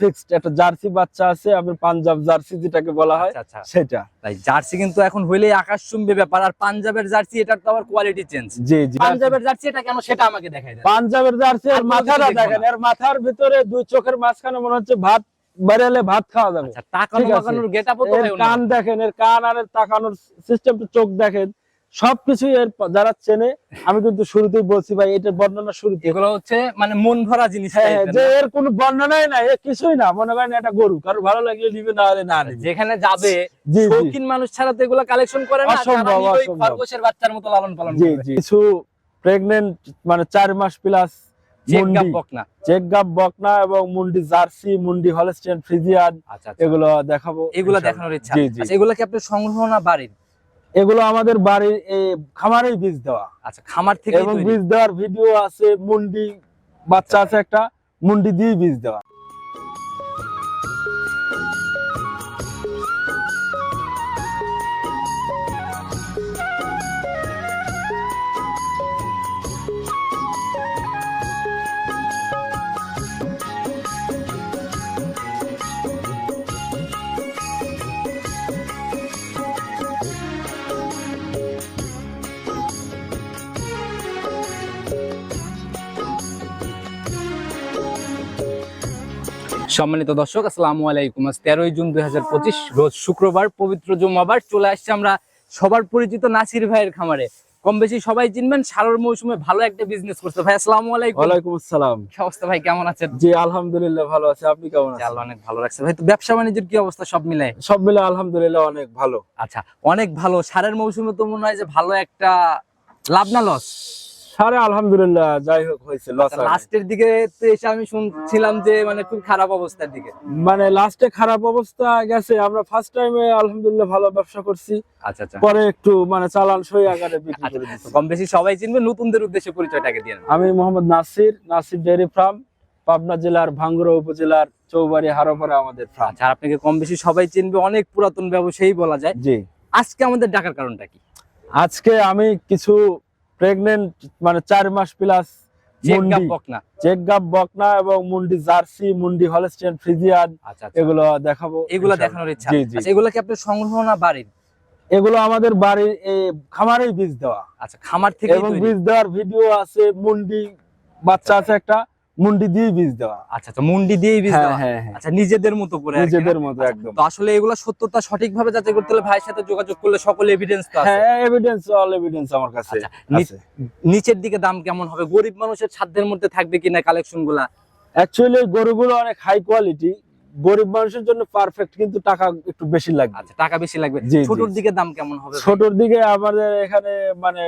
Fixed একটা jersey বাচ্চা আছে আপনার পাঞ্জাব জার্সি যেটাকে বলা হয় আচ্ছা আচ্ছা। সেটা। তাই জার্সি কিন্তু এখন আকাশ চুম্বে ব্যাপার আর পাঞ্জাবের জার্সি এটার তো আবার কোয়ালিটি চেঞ্জ জি জি। পাঞ্জাবের জার্সি এটা কেন সেটা আমাকে দেখাই দেন। পাঞ্জাবের জার্সি আর মাথাটা দেখেন। এর মাথার ভিতরে দুই চোখের মাঝখানে মনে হচ্ছে ভাত বেরেলে ভাত খাওয়া যাবে। আচ্ছা গেটআপও তো কান দেখেন এর কান আর তাকানোর সিস্টেমটা চোখ দেখেন। সবকিছুই এর যারা চেনে আমি কিন্তু শুরুতেই বলছি ভাই এটা বর্ণনা শুরুতে এগুলো হচ্ছে মানে মন ভরা জিনিস হ্যাঁ এর যে এর কোনো বর্ণনাই নাই কিছুই না। মনে করেন এটা গরু কারও ভালো লাগলে নিবে না হলে না যেখানে যাবে শৌখিন মানুষ ছাড়া তো এগুলো কালেকশন করে না খরগোশের বাচ্চার মতো লালন পালন জি জি। কিছু প্রেগনেন্ট মানে চার মাস প্লাস বকনা। এবং মুন্ডি জার্সি মুন্ডি হলস্টেন ফ্রিজিয়ান আচ্ছা আচ্ছা। এগুলো দেখাবো এগুলো দেখানোর ইচ্ছা। আচ্ছা এগুলো কি আপনার সংগ্রহ না বাড়ির? এগুলো আমাদের বাড়ির খামারের খামারেই বীজ দেওয়া। আচ্ছা খামার থেকে এবং বীজ দেওয়ার ভিডিও আছে মুন্ডি বাচ্চা আছে একটা মুন্ডি দিয়ে বীজ দেওয়া। সম্মানিত দর্শক আসসালামু আলাইকুম। আজ তেরোই জুন দুই হাজার পঁচিশ রোজ শুক্রবার পবিত্র জুম্মাবার চলে আসছে আমরা সবার পরিচিত নাসির ভাইয়ের খামারে। কম বেশি সবাই চিনবেন সারোর মৌসুমে ভালো একটা বিজনেস করছে। ভাই আসসালামু আলাইকুম। ওয়ালাইকুম আসসালাম। কি অবস্থা ভাই কেমন আছেন? জি আলহামদুলিল্লাহ ভালো আছে। আপনি কেমন আছেন? আল্লাহ অনেক ভালো রাখছে। ভাই তো ব্যবসা বাণিজ্যের কি অবস্থা? সব মিলে? সব মিলে আলহামদুলিল্লাহ অনেক ভালো। আচ্ছা অনেক ভালো। সারের মৌসুমে তো মনে হয় যে ভালো একটা লাভ না লস সারে আলহামদুলিল্লাহ যাই হোক হয়েছে লাস্টের দিকে তো এসে আমি শুনছিলাম যে মানে খুব খারাপ অবস্থার দিকে। মানে লাস্টে খারাপ অবস্থা গেছে আমরা ফার্স্ট টাইমে আলহামদুলিল্লাহ ভালো ব্যবসা করছি। আচ্ছা আচ্ছা। পরে একটু মানে চালান সই আকারে বিক্রি করে দিচ্ছি কম বেশি সবাই চিনবে নতুনদের উদ্দেশ্যে পরিচয়টাকে দিয়ে আমি মোহাম্মদ নাসির নাসির ডেয়ারি ফার্ম পাবনা জেলার ভাঙ্গুড়া উপজেলার চৌবাড়ি হারোপাড়া আমাদের ফার্ম আচ্ছা আর আপনাকে কম বেশি সবাই চিনবে অনেক পুরাতন ব্যবসায়ী বলা যায়। জি। আজকে আমাদের ডাকার কারণটা কি? আজকে আমি কিছু প্রেগনেন্ট মানে চার মাস প্লাস বকনা এবং মুন্ডি জার্সি মুন্ডি হলস্টেন ফ্রিজিয়ান আচ্ছা আচ্ছা। এগুলো দেখাবো এগুলো। দেখানোর ইচ্ছা। আচ্ছা এগুলা কি আপনি সংগ্রহ না বাড়ির? এগুলো আমাদের বাড়ির খামারেই বীজ দেওয়া। আচ্ছা খামার থেকে এবং বীজ দেওয়ার ভিডিও আছে মুন্ডি বাচ্চা আছে একটা। মুন্ডি দিয়ে বীজ দেওয়া। আচ্ছা আচ্ছা মুন্ডি দিয়ে বীজ হ্যাঁ দেওয়া। হ্যাঁ হ্যাঁ। আচ্ছা নিজেদের মতো করে? নিজেদের মতো আচ্ছা, একদম। তো আসলে এগুলা সত্যতা সঠিকভাবে যাচাই করতে হলে ভাইয়ের সাথে যোগাযোগ করলে সকল এভিডেন্স তো আছে। হ্যাঁ এভিডেন্স অল এভিডেন্স আমার কাছে আচ্ছা, আছে। নিচের দিকে দাম কেমন হবে? গরিব মানুষের সাধ্যের মধ্যে থাকবে কিনা কালেকশনগুলা? অ্যাকচুয়ালি গরুগুলো অনেক হাই কোয়ালিটি গরিব মানুষের জন্য পারফেক্ট কিন্তু টাকা একটু বেশি লাগবে। আচ্ছা টাকা বেশি লাগবে। ছোটর দিকে দাম কেমন হবে? ছোটর দিকে আমাদের এখানে মানে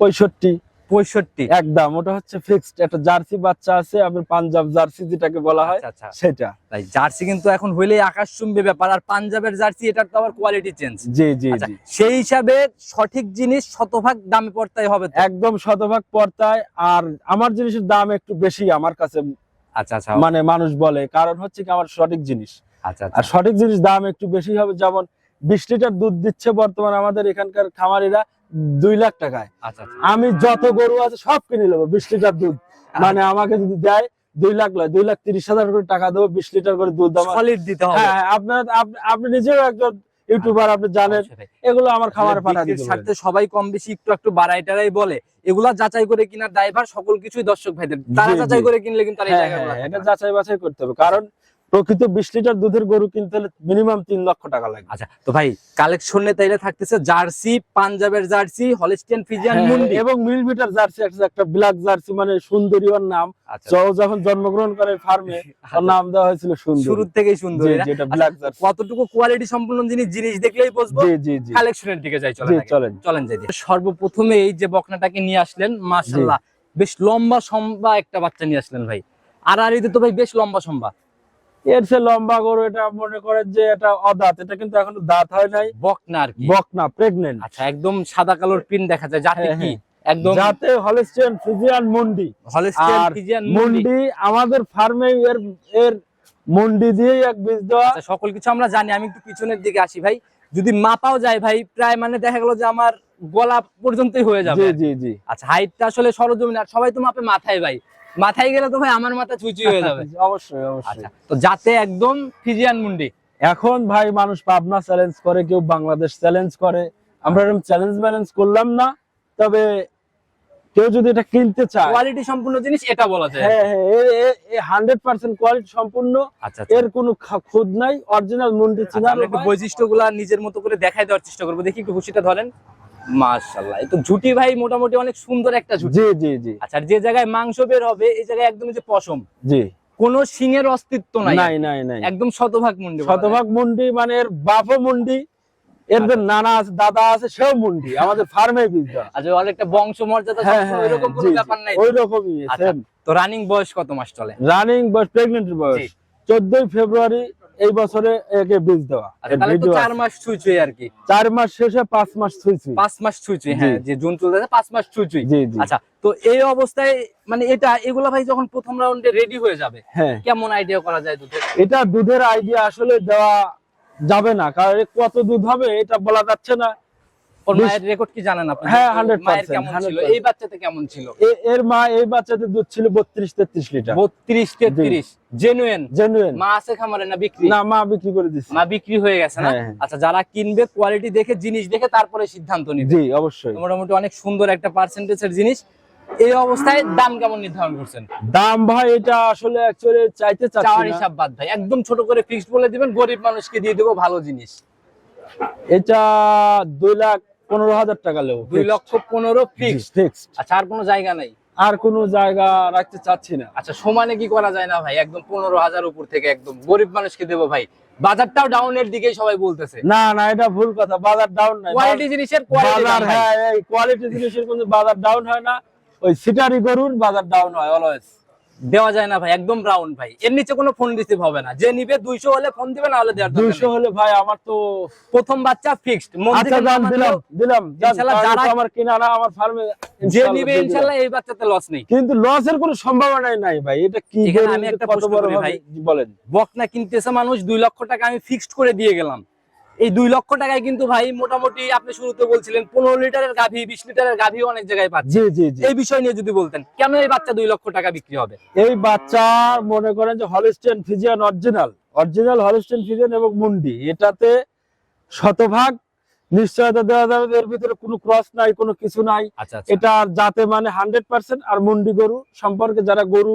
পঁয়ষট্টি পঁয়ষট্টি। একদম ওটা হচ্ছে ফিক্সড একটা জার্সি বাচ্চা আছে আপনার পাঞ্জাব জার্সি যেটাকে বলা হয় আচ্ছা আচ্ছা। সেটা। তাই জার্সি কিন্তু এখন হইলেই আকাশ চুম্বে ব্যাপার আর পাঞ্জাবের জার্সি এটার তো আবার কোয়ালিটি চেঞ্জ জি জি আচ্ছা জি। সেই হিসাবে সঠিক জিনিস শতভাগ দামে পড়তাই হবে একদম শতভাগ পর্তায় আর আমার জিনিসের দাম একটু বেশি আমার কাছে আচ্ছা আচ্ছা। মানে মানুষ বলে কারণ হচ্ছে কি আমার সঠিক জিনিস। আচ্ছা। আর সঠিক জিনিস দাম একটু বেশি হবে যেমন বিশ লিটার দুধ দিচ্ছে বর্তমানে আমাদের এখানকার খামারিরা দুই লাখ টাকায়। আচ্ছা আচ্ছা। আমি যত গরু আছে সব কিনে নেব বিশ লিটার দুধ। মানে আমাকে যদি দেয় দুই লাখ লয় দুই লাখ তিরিশ হাজার করে টাকা দেবো বিশ লিটার করে দুধ সলিড দিতে হবে। হ্যাঁ হ্যাঁ, আপনার আপনি নিজেও একজন ইউটিউবার আপনি জানেন এগুলো আমার খাবার পাঠাতে। স্বার্থে সবাই কম বেশি একটু একটু বাড়াই টাড়াই বলে। এগুলা যাচাই করে কিনা ড্রাইভার সকল কিছুই দর্শক ভাইদের। তারা। যাচাই করে কিনলে কিন্তু হ্যাঁ, হ্যাঁ, এটা যাচাই বাছাই করতে হবে। কারণ প্রকৃত বিশ লিটার দুধের গরু কিনতে হলে মিনিমাম তিন লক্ষ টাকা লাগে। আচ্ছা তো ভাই কালেকশনে তাইলে থাকতেছে জার্সি পাঞ্জাবের জার্সি হলিস্টিয়ান ফিজিয়ান মুন্ডি এবং মিল মিটার জার্সি একটা একটা ব্ল্যাক জার্সি মানে সুন্দরী ওর নাম। আচ্ছা ও যখন জন্মগ্রহণ করে ফার্মে ওর নাম দেওয়া হয়েছিল সুন্দর। শুরু থেকেই সুন্দর যেটা আচ্ছা, ব্ল্যাক জার্সি। কতটুকু কোয়ালিটি সম্পূর্ণ জিনিস জিনিস দেখলেই বুঝব? জি জি জি। কালেকশনের দিকে যাই চলে জি চলেন। চলেন যাই। সর্বপ্রথমে এই যে বকনাটাকে নিয়ে আসলেন মাশাআল্লাহ বেশ লম্বা সম্বা একটা বাচ্চা নিয়ে আসলেন ভাই। আর আর তো ভাই বেশ লম্বা সম্বা। এর সে লম্বা গরু এটা মনে করেন যে এটা অদাঁত। এটা কিন্তু এখনও দাঁত হয় নাই। বকনা আর বকনা প্রেগনেন্ট আচ্ছা একদম সাদা কালোর পিন দেখা যায়। যাতে হ্যাঁ, কি? হ্যাঁ। একদম যাতে হলিস্টিয়ান ফিজিয়ান মুন্ডি হলিস্টিয়ান ফিজিয়ান মুন্ডি মুন্ডি আমাদের ফার্মে এর এর মুন্ডি দিয়েই এক বীজ দেওয়া। আচ্ছা, সকল কিছু আমরা জানি। আমি একটু পিছনের দিকে আসি ভাই। যদি মাপাও যায় ভাই প্রায় মানে দেখা গেল যে আমার গলা পর্যন্তই হয়ে যাবে। জি জি জি। আচ্ছা হাইটটা আসলে সরজমিন আর সবাই তো মাপে মাথায় ভাই। মাথায় গেলে তো ভাই আমার মাথা চুচি হয়ে যাবে। অবশ্যই অবশ্যই। আচ্ছা তো যাতে একদম ফিজিয়ান মুন্ডি। এখন ভাই মানুষ পাবনা চ্যালেঞ্জ করে কেউ বাংলাদেশ চ্যালেঞ্জ করে। আমরা এরকম চ্যালেঞ্জ ব্যালেন্স করলাম না তবে কেউ যদি এটা কিনতে চায় কোয়ালিটি সম্পূর্ণ জিনিস এটা বলা যায়। হ্যাঁ হ্যাঁ হান্ড্রেড পার্সেন্ট কোয়ালিটি সম্পূর্ণ। আচ্ছা আচ্ছা। এর কোনো খুদ নাই অরিজিনাল মুন্ডি চিনার বৈশিষ্ট্যগুলা নিজের মতো করে দেখাই দেওয়ার চেষ্টা করব। দেখি একটু খুশিটা ধরেন। মাশাআল্লাহ। তো ঝুটি ভাই মোটামুটি অনেক সুন্দর একটা ঝুটি। জি জি জি। আচ্ছা যে জায়গায় মাংস বের হবে এই জায়গায় একদম যে পশম। জি। কোনো সিংয়ের অস্তিত্ব নাই। নাই নাই নাই। একদম শতভাগ মুন্ডি শতভাগ মুন্ডি মানে এর বাপও মুন্ডি এর যে নানা আছে দাদা আছে সেও মুন্ডি। আমাদের ফার্মে বীজ আচ্ছা অনেকটা বংশ মর্যাদা হ্যাঁ হ্যাঁ এরকম কোনো ব্যাপার নাই। ওই রকমই আচ্ছা তো রানিং বয়স কত মাস চলে? রানিং বয়স প্রেগনেন্ট বয়স। জি। চোদ্দই ফেব্রুয়ারি এই বছরে একে বীজ দেওয়া। আচ্ছা তাহলে তো video চার মাস ছুঁচুই আর কি। চার মাস শেষে পাঁচ মাস ছুঁচুই পাঁচ মাস ছুঁই হ্যাঁ যে জুন চলতেছে পাঁচ মাস জি আচ্ছা তো এই অবস্থায় মানে এটা এগুলা ভাই যখন প্রথম রাউন্ডে রেডি হয়ে যাবে হ্যাঁ। কেমন আইডিয়া করা যায় দুধের? এটা দুধের আইডিয়া আসলে দেওয়া যাবে না কারণ কত দুধ হবে এটা বলা যাচ্ছে না। ওর মায়ের রেকর্ড কি জানেন আপনি? হ্যাঁ, যে ওর 100% মায়ের কেমন ছিল? এই বাচ্চাতে কেমন ছিল? এর মা এই বাচ্চাতে দুধ ছিল বত্রিশ তেত্রিশ লিটার। বত্রিশ তেত্রিশ। জেনুয়েন জেনুয়েন মা আছে খামারে না বিক্রি? না মা বিক্রি করে দিচ্ছে মা বিক্রি হয়ে গেছে না? হ্যাঁ, হ্যাঁ। আচ্ছা যারা কিনবে কোয়ালিটি দেখে জিনিস দেখে তারপরে সিদ্ধান্ত নিবে। জি অবশ্যই। মোটামুটি অনেক সুন্দর একটা পার্সেন্টেজের জিনিস। এই অবস্থায় দাম কেমন নির্ধারণ করছেন? দাম ভাই এটা আসলে অ্যাকচুয়ালি চাইতে চাচ্ছি চাওয়ার হিসাব বাদ ভাই। একদম ছোট করে ফিক্সড বলে দিবেন গরিব মানুষকে দিয়ে দেবো ভালো জিনিস। এটা দুই লাখ পনেরো হাজার টাকা লেবো দুই লক্ষ পনেরো আচ্ছা আর কোনো জায়গা নাই? আর কোনো জায়গা রাখতে চাচ্ছি না। আচ্ছা সমানে কি করা যায় না ভাই? একদম পনেরো হাজার উপর থেকে একদম গরিব মানুষকে দেবো ভাই। বাজারটাও ডাউনের দিকে সবাই বলতেছে। না না এটা ভুল কথা। বাজার ডাউন নাই। কোয়ালিটি জিনিসের বাজার হ্যাঁ কোয়ালিটি জিনিসের কোনো বাজার ডাউন হয় না। ওই সিটারি গরুর বাজার ডাউন হয় অলওয়েজ দেওয়া যায় না ভাই একদম রাউন্ড ভাই। এর নিচে কোনো ফোন রিসিভ হবে না। যে নিবে দুইশো হলে ফোন দিবে না হলে দেওয়ার দুইশো হলে ভাই আমার তো প্রথম বাচ্চা ফিক্সড আচ্ছা দিলাম দিলাম যারা- আমার কিনা না আমার ফার্মে যে নিবে ইনশাল্লাহ এই বাচ্চাতে লস নেই। কিন্তু লসের কোনো সম্ভাবনাই নাই ভাই এটা কি আমি একটা কত বড় ভাই। বলেন। বকনা কিনতেছে মানুষ দুই লক্ষ টাকা আমি ফিক্সড করে দিয়ে গেলাম। এই দুই লক্ষ টাকায় কিন্তু ভাই মোটামুটি আপনি শুরুতে বলছিলেন পনেরো লিটারের গাভী বিশ লিটারের গাভী অনেক জায়গায় পাচ্ছে জি জি জি। এই বিষয় নিয়ে যদি বলতেন কেন এই বাচ্চা দুই লক্ষ টাকা বিক্রি হবে? এই বাচ্চা মনে করেন যে Holstein Friesian original original Holstein Friesian এবং মুন্ডি এটাতে শতভাগ নিশ্চয়তা দেওয়া যাবে এর ভিতরে কোনো ক্রস নাই কোনো কিছু নাই। আচ্ছা এটা যাতে মানে হান্ড্রেড পার্সেন্ট আর মুন্ডি গরু সম্পর্কে যারা গরু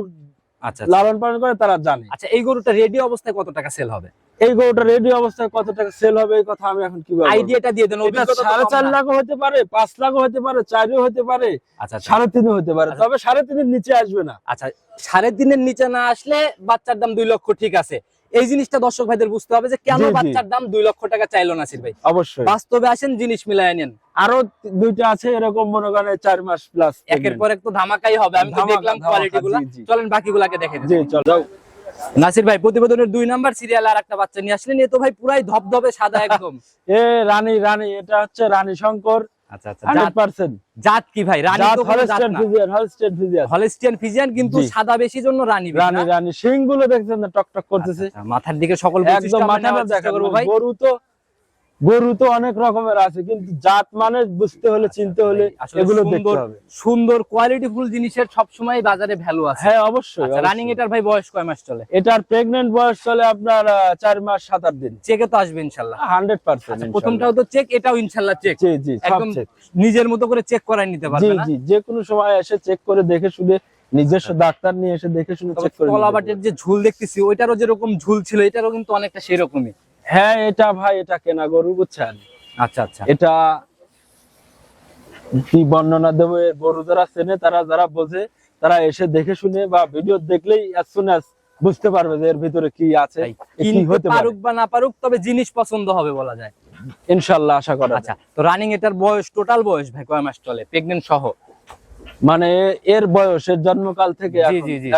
আচ্ছা লালন পালন করে তারা জানে আচ্ছা এই গরুটা রেডি অবস্থায় কত টাকা সেল হবে এই গরুটা রেডি অবস্থায় কত টাকা সেল হবে এই কথা আমি এখন কীভাবে বলব? আইডিয়াটা দিয়ে দেন সাড়ে চার না। লাখও হতে পারে পাঁচ লাখও হতে পারে চারও হতে পারে আচ্ছা আচ্ছা। সাড়ে তিনও হতে পারে আচ্ছা। তবে সাড়ে তিনের নিচে আসবে না আচ্ছা সাড়ে তিনের নিচে না আসলে বাচ্চার দাম দুই লক্ষ ঠিক আছে এই জিনিসটা দর্শক ভাইদের বুঝতে হবে যে কেন। বাচ্চার দাম দুই লক্ষ টাকা চাইলো নাসির ভাই অবশ্যই বাস্তবে আসেন জিনিস মিলায় নেন আরও দুইটা আছে এরকম মনে করেন চার মাস প্লাস একের পর এক তো ধামাকাই হবে আমি তো দেখলাম কোয়ালিটি গুলা। চলেন বাকিগুলাকে দেখে জি চল। যাও নাসির ভাই প্রতিবেদনের দুই নাম্বার সিরিয়াল আর একটা বাচ্চা নিয়ে আসলেন এ তো ভাই পুরাই ধবধবে সাদা একদম। এ রানী রানী এটা হচ্ছে রানী শঙ্কর। আচ্ছা আচ্ছা জাত- কি ভাই? রানী তো কোনো জাত না। Friesian Holstein Friesian Holstein Friesian কিন্তু সাদা বেশি জন্য রানী রানী রানী। শিংগুলো দেখছেন না? টক টক করতেছে। আচ্ছা, মাথার দিকে সকল একদম ভাই। গরু তো গরু তো অনেক রকমের আছে কিন্তু জাত মানে বুঝতে হলে চিনতে হলে এগুলো দেখতে সুন্দর হবে। সুন্দর কোয়ালিটি ফুল জিনিসের সবসময় বাজারে ভ্যালু আছে। হ্যাঁ অবশ্যই আচ্ছা রানিং এটার ভাই বয়স কয় মাস চলে? এটার প্রেগনেন্ট বয়স চলে আপনার চার মাস সাত আট দিন। চেকে তো আসবে ইনশাল্লাহ। হান্ড্রেড পার্সেন্ট আচ্ছা, প্রথমটাও তো চেক এটাও ইনশাল্লাহ চেক জি জি একদম নিজের মতো করে চেক করাই নিতে জি পারবে না? জি যে কোনো সময় এসে চেক করে দেখে শুনে নিজস্ব ডাক্তার নিয়ে এসে দেখে শুনে চেক করে কলাবাটের যে ঝুল দেখতেছি ওইটারও যেরকম ঝুল ছিল এটারও কিন্তু অনেকটা সেরকমই। হ্যাঁ এটা ভাই এটা কেনা গরু বুঝছেন? আচ্ছা আচ্ছা। এটা কি বর্ণনা দেবো? গরু যারা চেনে তারা যারা বোঝে তারা এসে দেখে শুনে বা ভিডিও দেখলেই বুঝতে পারবে যে এর ভিতরে কি আছে কি হতে পারুক বা না পারুক তবে জিনিস পছন্দ হবে বলা যায়। ইনশাল্লাহ আশা করা আচ্ছা তো রানিং এটার বয়স টোটাল বয়স ভাই কয় মাস চলে? প্রেগনেন্ট সহ? মানে এর বয়স এর জন্মকাল থেকে।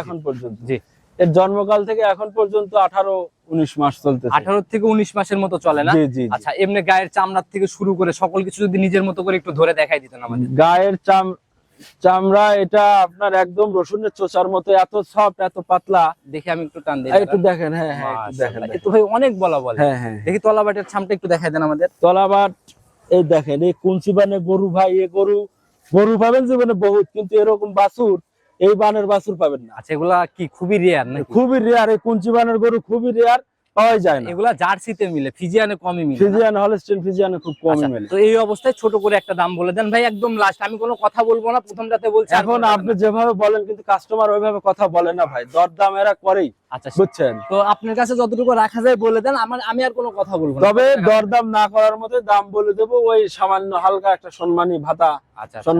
এখন পর্যন্ত। জি। এর জন্মকাল থেকে এখন পর্যন্ত আঠারো উনিশ মাস চলতেছে। আঠারো থেকে উনিশ মাসের মতো চলে না। আচ্ছা এমনি গায়ের চামড়ার থেকে শুরু করে সকল কিছু যদি নিজের মতো করে একটু ধরে দেখাই দিতেন আমাদের। গায়ের চাম চামড়া এটা আপনার একদম রসুনের চোচার মতো এত সফট এত পাতলা। দেখে আমি একটু টান দিই একটু দেখেন হ্যাঁ হ্যাঁ একটু দেখেন মাশাআল্লাহ, ভাই অনেক বলা বলে। হ্যাঁ হ্যাঁ। দেখি তলাবাটের চামটা একটু দেখাই দেন আমাদের। তলাবাট এই দেখেন এই কুঞ্চি বানে গরু ভাই এ গরু গরু পাবেন জীবনে বহুত কিন্তু এরকম বাছুর এই বানের বাছুর পাবেন না। আচ্ছা এগুলা কি খুবই রেয়ার নাকি? খুবই রেয়ার এই কুঞ্চি বানের গরু খুবই রেয়ার পাওয়া যায় না। এগুলা জার্সিতে মিলে ফিজিয়ানে কমই মিলে ফিজিয়ান হলস্টেন ফিজিয়ানে খুব কমই আচ্ছা, মেলে। তো এই অবস্থায় ছোট করে একটা দাম বলে দেন। ভাই একদম লাস্ট আমি কোনো কথা বলব না প্রথমটাতে বলছি এখন আপনি যেভাবে বলেন কিন্তু কাস্টমার ওইভাবে কথা বলে না ভাই। দরদাম এরা করেই আচ্ছা বুঝছেন? তো আপনার কাছে যতটুকু রাখা যায় বলে দেন আমার আমি আর কোনো কথা বলব না। তবে দরদাম না করার মতো দাম বলে দেবো ওই সামান্য হালকা একটা সম্মানী ভাতা আচ্ছা আচ্ছা।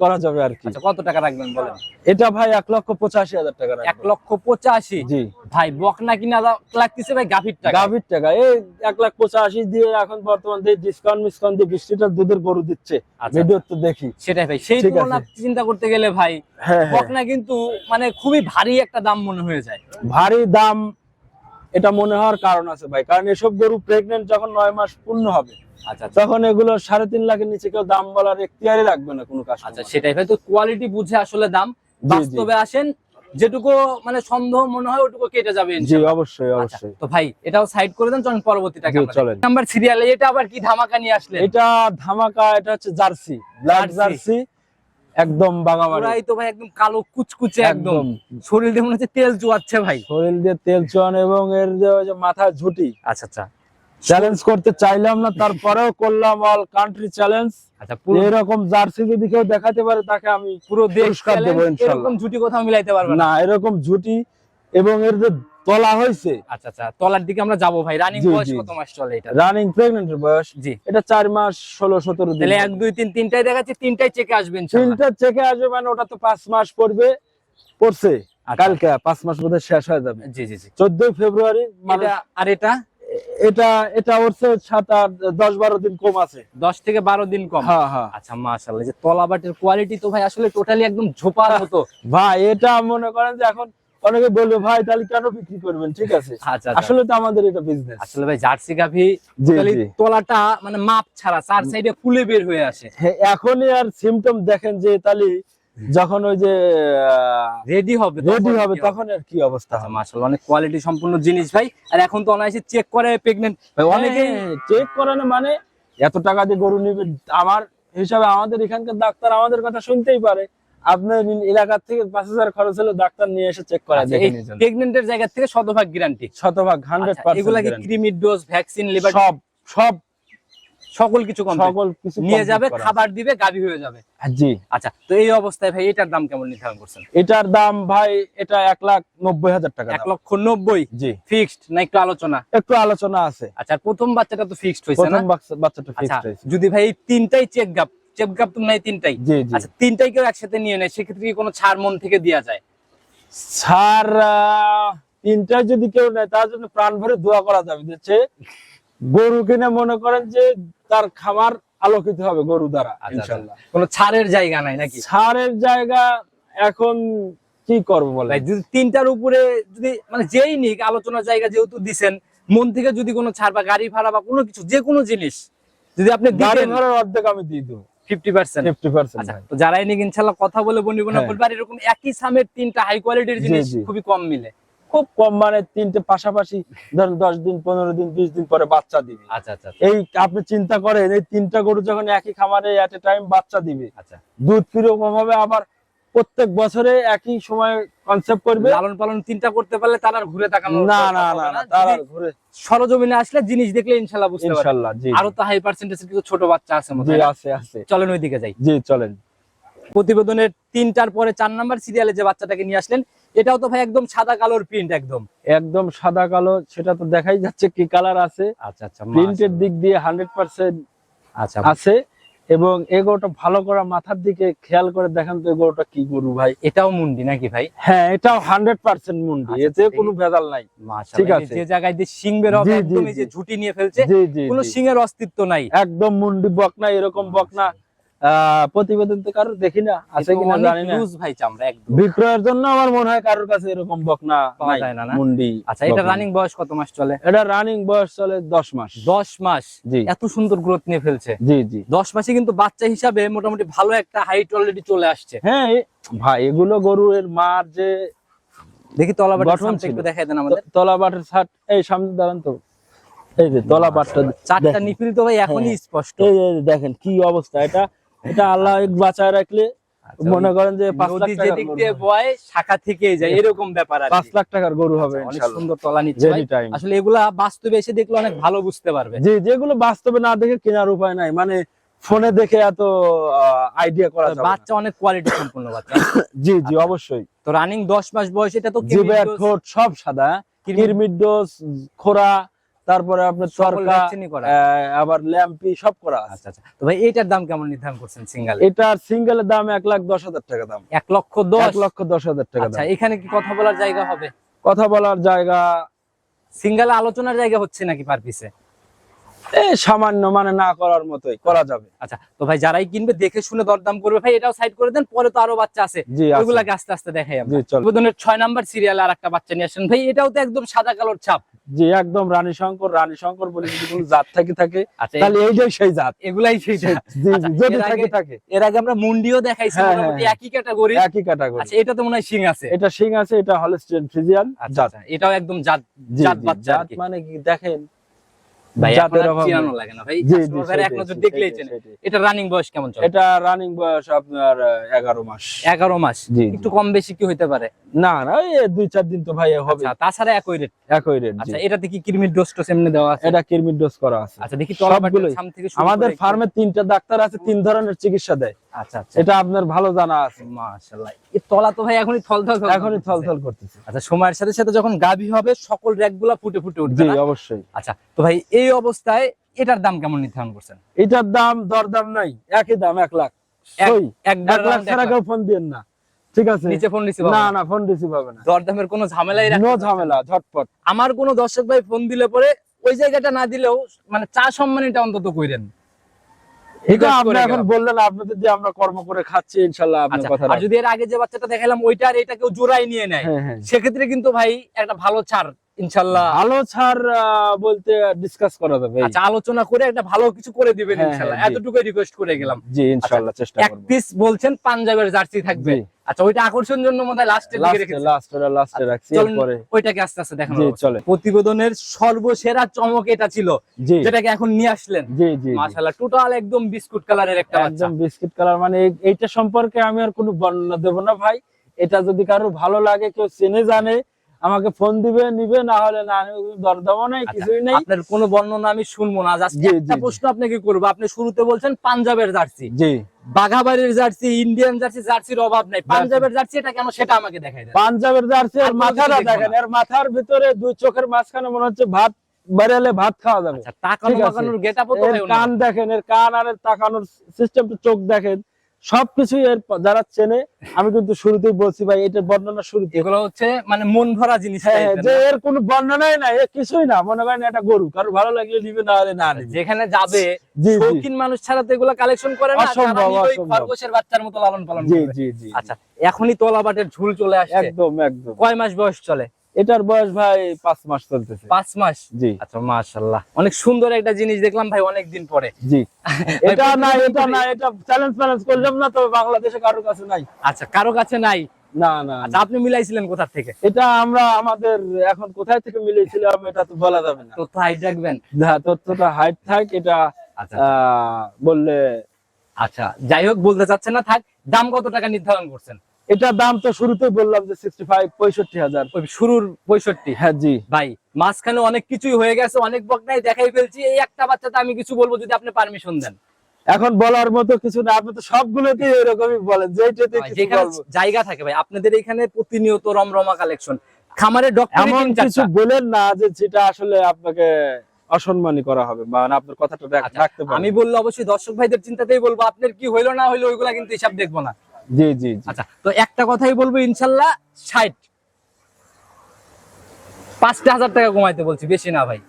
করা যাবে আর কি। আচ্ছা কত টাকা রাখবেন বলেন? এটা ভাই এক লক্ষ পঁচাশি হাজার টাকা এক লক্ষ পঁচাশি? জি। ভাই বকনা কিনা লাগতেছে ভাই গাভীর টাকা। গাভীর টাকা। এই এক লাখ পঁচাশি দিয়ে এখন বর্তমান ডিসকাউন্ট মিসকাউন্ট দিয়ে বিশ লিটার দুধের গরু দিচ্ছে। ভিডিও তো দেখি। সেটাই ভাই সেই তুলনা চিন্তা করতে গেলে ভাই হ্যাঁ হ্যাঁ। বকনা কিন্তু মানে খুবই ভারী একটা দাম মনে হয়ে যায়। ভারী দাম এটা মনে হওয়ার কারণ আছে ভাই। কারণ এসব গরু প্রেগনেন্ট যখন নয় মাস পূর্ণ হবে আচ্ছা আচ্ছা। তখন এগুলো সাড়ে তিন লাখের নিচে কেউ দাম বলার এখতিয়ারই রাখবে না কোনো কাজ আচ্ছা সেটাই। ভাই তো কোয়ালিটি বুঝে আসলে দাম। বাস্তবে আসেন যেটুকু মানে সন্দেহ মনে হয় ওটুকু কেটে যাবে জি অবশ্যই আচ্ছা, অবশ্যই। তো ভাই এটাও সাইড করে দেন চলেন পরবর্তীটাকে চলেন। নাম্বার সিরিয়ালে এটা আবার কি ধামাকা নিয়ে আসলেন? এটা ধামাকা এটা হচ্ছে জার্সি ব্ল্যাক জার্সি। একদম বাগাবাড়ি পুরাই তো ভাই একদম কালো কুচকুচে একদম। শরীর দিয়ে মনে হচ্ছে তেল চুয়াচ্ছে ভাই। শরীর দিয়ে তেল চুয়ান এবং এর যে মাথায় ঝুটি। আচ্ছা আচ্ছা। চ্যালেঞ্জ করতে চাইলাম না তারপরেও করলাম অল কান্ট্রি চ্যালেঞ্জ আচ্ছা পুরো এরকম জার্সি যদি কেউ দেখাতে পারে তাকে আমি পুরো দেশ পুরস্কার দেবো এরকম জুটি কোথাও মিলাইতে পারবে না। না এরকম ঝুটি এবং এর যে তলা হয়েছে আচ্ছা আচ্ছা তলার দিকে আমরা যাব ভাই। রানিং বয়স কত মাস চলে এটা? রানিং প্রেগনেন্ট বয়স। জি। এটা চার মাস ষোলো সতেরো দিন। তাহলে এক দুই তিন তিনটাই দেখাচ্ছি তিনটাই চেকে আসবেন তিনটা চেকে আসবে মানে ওটা তো পাঁচ মাস পড়বে পড়ছে। কালকে পাঁচ মাস বোধহয় শেষ হয়ে যাবে। জি জি জি। চোদ্দই ফেব্রুয়ারি মানে আর এটা? এটা এটা হচ্ছে সাত আট দশ বারো দিন কম আছে। দশ থেকে বারো দিন কম? হ্যাঁ হ্যাঁ। আচ্ছা মাশাআল্লাহ যে তলা বাটের কোয়ালিটি তো ভাই আসলে টোটালি একদম ঝোপার মতো। ভাই এটা মনে করেন যে এখন অনেকে বলবে ভাই তাহলে কেন বিক্রি করবেন? ঠিক আছে। আচ্ছা আচ্ছা। আসলে তো আমাদের এটা বিজনেস আসলে ভাই জার্সি গাভি তলাটা মানে মাপ ছাড়া চার সাইডে ফুলে বের হয়ে আসে। হ্যাঁ, এখনই আর সিমটম দেখেন যে তাহলে যখন ওই যে রেডি হবে রেডি হবে তখন আর কি অবস্থা হবে? মাশাআল্লাহ অনেক কোয়ালিটি সম্পূর্ণ জিনিস ভাই। আর এখন তো অনায়াসে চেক করে প্রেগনেন্ট ভাই অনেকে চেক করানো মানে এত টাকা দিয়ে গরু নিবে আমার হিসাবে আমাদের এখানকার ডাক্তার আমাদের কথা শুনতেই পারে। আপনার এলাকার থেকে পাঁচ হাজার খরচ হলে ডাক্তার নিয়ে এসে চেক করা আচ্ছা, এই প্রেগনেন্টের জায়গা থেকে শতভাগ গ্যারান্টি শতভাগ হান্ড্রেড এগুলা কি ক্রিমির ডোজ ভ্যাকসিন লিভার সব সব সকল কিছু সকল কিছু নিয়ে যাবে খাবার দিবে হয়ে যাবে। জি। আচ্ছা তো এই অবস্থায় ভাই এটার দাম কেমন নির্ধারণ করছেন? এটার দাম ভাই এটা এক লাখ নব্বই হাজার টাকা এক লক্ষ নব্বই? জি। ফিক্সড না একটু আলোচনা? একটু আলোচনা আছে। আচ্ছা প্রথম বাচ্চাটা তো ফিক্সড হয়েছে না? বাচ্চাটা আচ্ছা ফিক্সড হয়েছে। যদি ভাই এই তিনটাই চেক গাপ তো নাই তিনটাই। আচ্ছা তিনটাই কেউ একসাথে নিয়ে নেয় সেক্ষেত্রে কি কোনো ছাড় মন থেকে দেওয়া যায়? স্যার তিনটায় যদি কেউ নেয় তার জন্য প্রাণ ভরে দোয়া করা যাবে। যে গরু কিনে মনে করেন যে তার খামার আলোকিত হবে গরু দ্বারা আচ্ছা, ইনশাল্লাহ। কোনো ছাড়ের জায়গা নাই নাকি? ছাড়ের জায়গা এখন কি করব বলে যদি তিনটার উপরে যদি মানে যেই নিক আলোচনার জায়গা যেহেতু দিছেন মন থেকে যদি কোনো ছাড় বা গাড়ি ভাড়া বা কোনো কিছু যে কোনো জিনিস যদি আপনি গাড়ি ভাড়ার অর্ধেক আমি দিয়ে দেবো। আচ্ছা তো যারাই নিক ইনশাল্লাহ কথা বলে বনি বনা হ্যাঁ। আর এরকম একই সামের তিনটা হাই কোয়ালিটির জিনিস খুবই কম মিলে। খুব কম মানে তিনটে পাশাপাশি ধরেন দশ দিন পনেরো দিন বিশ দিন পরে বাচ্চা দিবে। আচ্ছা আচ্ছা এই আপনি চিন্তা করেন এই তিনটা গরু যখন একই খামারে এট এ টাইম বাচ্চা দিবে। আচ্ছা। দুধ কীরকম হবে আবার প্রত্যেক বছরে একই সময় কনসেপ্ট করবে। লালন পালন তিনটা করতে পারলে তার আর ঘুরে তাকানো না না না না। তারা ঘুরে সরজমিনে আসলে জিনিস দেখলে ইনশাল্লাহ বুঝতে পারবে। ইনশাল্লাহ জি আরও তো হাই পার্সেন্টেজের কিছু ছোট বাচ্চা আছে জি আছে আছে। চলেন ওইদিকে যাই। জি চলেন। প্রতিবেদনের তিনটার পরে চার নাম্বার সিরিয়ালে যে বাচ্চাটাকে নিয়ে আসলেন এটাও তো ভাই একদম সাদা কালোর প্রিন্ট একদম। একদম সাদা কালো সেটা তো দেখাই যাচ্ছে কি কালার আছে। আচ্ছা আচ্ছা প্রিন্টের দিক দিয়ে হান্ড্রেড পার্সেন্ট আচ্ছা আছে। এবং এ গরুটা ভালো করা মাথার দিকে খেয়াল করে দেখেন তো গরুটা কি গরু ভাই। এটাও মুন্ডি নাকি ভাই? হ্যাঁ এটাও হান্ড্রেড পার্সেন্ট মুন্ডি। আচ্ছা, এতে কোনো ভেজাল নাই। ঠিক আছে। যে জায়গায় যে সিং বের হবে যে ঝুটি নিয়ে ফেলছে কোনো সিং এর অস্তিত্ব নাই। একদম মুন্ডি বকনা এরকম বকনা প্রতিবেদন তো কারোর দেখি না আছে কিনা জানি না। ভাই চামড়া একদম। বিক্রয়ের জন্য আমার মনে হয় কারোর কাছে এরকম বকনা পাওয়া যায় না, না? মুন্ডি আচ্ছা এটা রানিং বয়স কত মাস চলে? এটা রানিং বয়স চলে দশ মাস। দশ মাস? জি। এত সুন্দর গ্রোথ নিয়ে ফেলছে। জি জি। দশ মাসে কিন্তু বাচ্চা হিসাবে মোটামুটি ভালো একটা হাইট অলরেডি চলে আসছে। হ্যাঁ ভাই এগুলো গরু এর মার যে দেখি তলাবাটি গঠন সামনে ছিল। একটু দেখাই দেন আমাদের। ত- তলা বাটের ছাট এই সামনে দাঁড়ান তো। এই যে তলা বাটটা চারটা। নিপিল তো ভাই এখনই হ্যাঁ। স্পষ্ট। এই দেখেন কি অবস্থা এটা এটা আল্লাহ বাঁচায় রাখলে আচ্ছা, মনে করেন যে পাঁচ লাখ যেদিক দিয়ে বয় শাখা থেকে যায় এরকম ব্যাপার পাঁচ লাখ টাকার গরু হবে। আচ্ছা, অনেক সুন্দর তলা নিচ্ছে। আসলে এগুলা বাস্তবে এসে দেখলে অনেক ভালো বুঝতে পারবে। জি যেগুলো বাস্তবে না দেখে কেনার উপায় নাই। মানে ফোনে দেখে এত আইডিয়া করা যাবে বাচ্চা অনেক কোয়ালিটি সম্পূর্ণ বাচ্চা। জি জি আচ্ছা। অবশ্যই। তো রানিং দশ মাস বয়স এটা তো জিবে ঠোঁট সব সাদা। কিরমির ডোজ খোরা তারপরে আপনার। আহ, আবার ল্যাম্পি সব করা আচ্ছা আচ্ছা। তো ভাই এইটার দাম কেমন নির্ধারণ করছেন সিঙ্গেল? এটার সিঙ্গেলের দাম এক লাখ দশ হাজার টাকা দাম। এক লক্ষ দশ? লক্ষ দশ হাজার টাকা আচ্ছা এখানে কি কথা বলার জায়গা হবে? কথা বলার জায়গা সিঙ্গেল আলোচনার জায়গা হচ্ছে নাকি পার পিসে সামান্য মানে না করার মতোই করা যাবে। আচ্ছা তো ভাই যারাই কিনবে দেখে শুনে দরদাম করবে। ভাই এটাও সাইড করে দেন পরে তো আরও বাচ্চা আছে। জি ওইগুলাকে আস্তে আস্তে দেখাই আমরা। ছয় নাম্বার সিরিয়াল আর একটা বাচ্চা নিয়ে আসেন। ভাই এটাও তো একদম সাদা কালোর ছাপ। জি একদম রানী শঙ্কর রানী শঙ্কর বলে যদি কোনো জাত থাকে থাকে তাহলে এই যে সেই জাত। এগুলাই সেই জি, আচ্ছা, যদি থাকে থাকে। এর আগে আমরা মুন্ডিও দেখাইছি হ্যাঁ, মোটামুটি হ্যাঁ, একই ক্যাটাগরি একই ক্যাটাগরি আচ্ছা এটা তো মনে হয় শিং আছে। এটা শিং আছে এটা হলস্টেন ফ্রিজিয়ান আচ্ছা জাত। আচ্ছা, এটাও একদম জাত জাত বাচ্চা জাত মানে কি দেখেন ভাই এখন জাতের আর অভাব চিনানো নেই। লাগে না ভাই। জি, কাস্টমার জি, ভাইরা এক নজর দেখলেই সেটাই, চেনে। সেটাই। এটা রানিং বয়স কেমন চলে? এটা রানিং বয়স আপনার এগারো মাস। একটু কম বেশি কি হইতে পারে? না না দুই চার দিন তো ভাই হবে। আচ্ছা তাছাড়া একই রেট একই রেট আচ্ছা এটাতে কি কিরমির ডোজ এমনি দেওয়া আছে? এটা কিরমির ডোজ করা আছে। আচ্ছা দেখি আমাদের ফার্মে তিনটা ডাক্তার আছে তিন ধরনের চিকিৎসা দেয়। আচ্ছা আচ্ছা। এটা আপনার ভালো জানা আছে। মাশাআল্লাহ। এই তলা তো ভাই এখনই থল থল এখনই থলথল করতেছে। আচ্ছা সময়ের সাথে সাথে যখন হবে সকল র্যাকগুলা ফুটে ফুটে উঠবে জি অবশ্যই। আচ্ছা তো ভাই এই অবস্থায় এটার দাম কেমন নির্ধারণ করছেন? এটার দাম দরদাম নাই একই দাম এক লাখ। এক- লাখ round ছাড়া কেউ ফোন দিন না। ঠিক আছে? নিচে ফোন রিসিভ না না? ফোন রিসিভ হবে না। দরদামের কোনো ঝামেলাই নো। ঝামেলা ঝটপট। আমার কোনো দর্শক ভাই ফোন দিলে পরে ওই জায়গাটা না দিলেও মানে চা সম্মানীটা অন্তত কইরেন। আপনি এখন বললেন আপনাদের যে আমরা কর্ম করে খাচ্ছি ইনশাল্লাহ আপনার আচ্ছা, কথা আর যদি এর আগে যে বাচ্চাটা দেখালাম ওইটা আর এটা কেউ জোড়াই নিয়ে নেয়। হ্যাঁ হ্যাঁ। সেক্ষেত্রে কিন্তু ভাই একটা ভালো ছাড় ইনশাল্লাহ ভালো ছাড় বলতে ডিসকাস করা যাবে। আচ্ছা আলোচনা করে একটা ভালো কিছু করে দিবেন হ্যাঁ, ইনশাল্লাহ। হ্যাঁ, এতটুকুই রিকোয়েস্ট করে গেলাম। জি ইনশাল্লাহ চেষ্টা এক করব। পিস বলছেন পাঞ্জাবের জার্সি থাকবে। আচ্ছা ওইটা আকর্ষণ জন্য মধ্যে লাস্টের দিকে রেখেছি। লাস্টে লাস্টে রাখছি এরপরে। ওইটাকে আস্তে আস্তে দেখানো জি চলে। প্রতিবেদনের সর্বসেরা চমক এটা ছিল যেটাকে এখন নিয়ে আসলেন। জি জি। মাশাআল্লাহ টোটাল একদম বিস্কুট কালারের একটা বাচ্চা। একদম বিস্কিট কালার মানে এইটা সম্পর্কে আমি আর কোনো বর্ণনা দেবো না ভাই। এটা যদি কারোর ভালো লাগে কেউ চেনে জানে আমাকে ফোন দিবে নিবে না হলে না দরদামও নাই আচ্ছা, কিছুই নেই। আপনার কোনো বর্ণনা আমি শুনব না একটা। প্রশ্ন আপনাকে করব। আপনি শুরুতে বলছেন পাঞ্জাবের জার্সি। জি। বাঘাবাড়ির জার্সি ইন্ডিয়ান জার্সি জার্সির অভাব নাই। পাঞ্জাবের জার্সি এটা কেন? সেটা আমাকে দেখাই দেন। পাঞ্জাবের জার্সি আর মাথাটা দেখেন। এর মাথার ভিতরে দুই চোখের মাঝখানে মনে হচ্ছে ভাত বেড়ালে ভাত খাওয়া যাবে। আচ্ছা কান দেখেন এর কান আর তাকানোর সিস্টেমটা চোখ দেখেন। সবকিছুই এর যারা চেনে আমি কিন্তু শুরুতেই বলছি ভাই এটা বর্ণনা শুরুতে এগুলো হচ্ছে মানে মন ভরা জিনিস হ্যাঁ এর যে এর কোনো বর্ণনাই নাই কিছুই না। মনে করেন এটা গরু কারও ভালো লাগলে নিবে না হলে না যেখানে যাবে শৌখিন মানুষ ছাড়া তো এগুলো কালেকশন করে না। খরগোশের বাচ্চার মতো লালন পালন জি জি জি আচ্ছা এখনই তোলাবাটের ঝুল চলে আসে একদম একদম। কয় মাস বয়স চলে? এটার বয়স ভাই পাঁচ মাস চলতেছে। পাঁচ মাস? জি। আচ্ছা মাশাআল্লাহ। অনেক সুন্দর একটা জিনিস দেখলাম ভাই অনেক দিন পরে। জি। এটা না এটা না এটা চ্যালেঞ্জ চ্যালেঞ্জ করলাম না তবে বাংলাদেশে কারোর কাছে নাই। আচ্ছা কারও কাছে নাই? না না আচ্ছা আপনি মিলাইছিলেন কোথা থেকে? এটা আমরা আমাদের এখন কোথায় থেকে এটা তো বলা যাবে না। তো হাইট রাখবেন হ্যাঁ তথ্যটা হাইট থাক এটা আচ্ছা বললে আচ্ছা যাই হোক বলতে চাচ্ছেন না থাক দাম কত টাকা নির্ধারণ করছেন? এটা দাম তো শুরুতেই বললাম যে সিক্সটি ফাইভ পঁয়ষট্টি হাজার। শুরুর পঁয়ষট্টি। হ্যাঁ জি। ভাই মাঝখানে অনেক কিছুই হয়ে গেছে অনেক বকনাই দেখাই ফেলছি। এই একটা বাচ্চাতে আমি কিছু বলব যদি আপনি পারমিশন দেন। এখন বলার মতো কিছু না আপনি তো সবগুলোতে এরকমই বলেন যেটাতে জায়গা থাকে ভাই আপনাদের এখানে প্রতিনিয়ত রমরমা কালেকশন খামারে এমন কিছু বলেন না যে যেটা আসলে আপনাকে অসম্মানী করা হবে বা আপনার কথাটা আচ্ছা, রাখতে আমি বললে অবশ্যই দর্শক ভাইদের চিন্তাতেই বলব আপনার কি হইল না হইল ওইগুলা কিন্তু হিসাব দেখব না। জি জি আচ্ছা তো একটা কথাই বলব ইনশাল্লাহ ষাট। পাঁচটা হাজার টাকা কমাইতে বলছি বেশি না ভাই।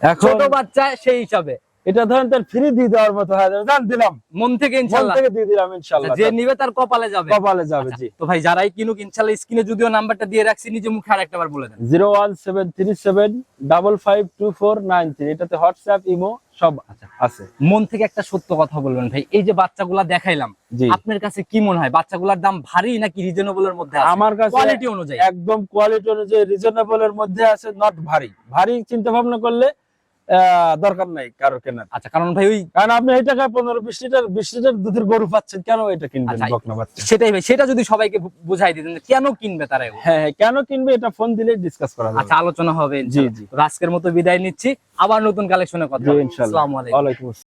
এখন ছোট বাচ্চা সেই হিসাবে। এটা ধরেন তার ফ্রি দিয়ে দেওয়ার মতো হয়ে। যাবে জান দিলাম। মন থেকে মন ইনশাল্লাহ। থেকে দিয়ে দিলাম ইনশাল্লাহ। যে নিবে তার কপালে যাবে। কপালে যাবে আচ্ছা, জি। তো ভাই যারাই কিনুক ইনশাল্লাহ স্ক্রিনে যদিও নাম্বারটা দিয়ে রাখছি নিজে মুখে আরেকটা বার বলে দেন। Zero one seven three seven double five two four nine three. এটাতে হোয়াটসঅ্যাপ ইমো সব আচ্ছা আছে। মন থেকে একটা সত্য কথা বলবেন ভাই এই যে বাচ্চাগুলা দেখাইলাম আপনার কাছে কি মনে হয়? বাচ্চাগুলার দাম ভারী নাকি রিজনেবল এর মধ্যে আছে? আমার কাছে কোয়ালিটি অনুযায়ী। একদম কোয়ালিটি অনুযায়ী রিজনেবল এর মধ্যে আছে নট ভারী। ভারী চিন্তা ভাবনা করলে দরকার নাই কারও কেনার। আচ্ছা কারণ ভাই ওই কারণ আপনি এই টাকায় পনেরো বিশ লিটার বিশ লিটার দুধের গরু পাচ্ছেন কেন এটা কিনবেন আচ্ছা, বকনা বাচ্চা? সেটাই ভাই সেটা যদি সবাইকে বুঝাই দিতেন কেন কিনবে তারা হ্যাঁ হ্যাঁ, কেন কিনবে এটা ফোন দিলে ডিসকাস করা যাবে। আচ্ছা আলোচনা হবে জি জি। আজকের মতো বিদায় নিচ্ছি আবার নতুন কালেকশনে কথা ইনশাআল্লাহ আসসালামু আলাইকুম।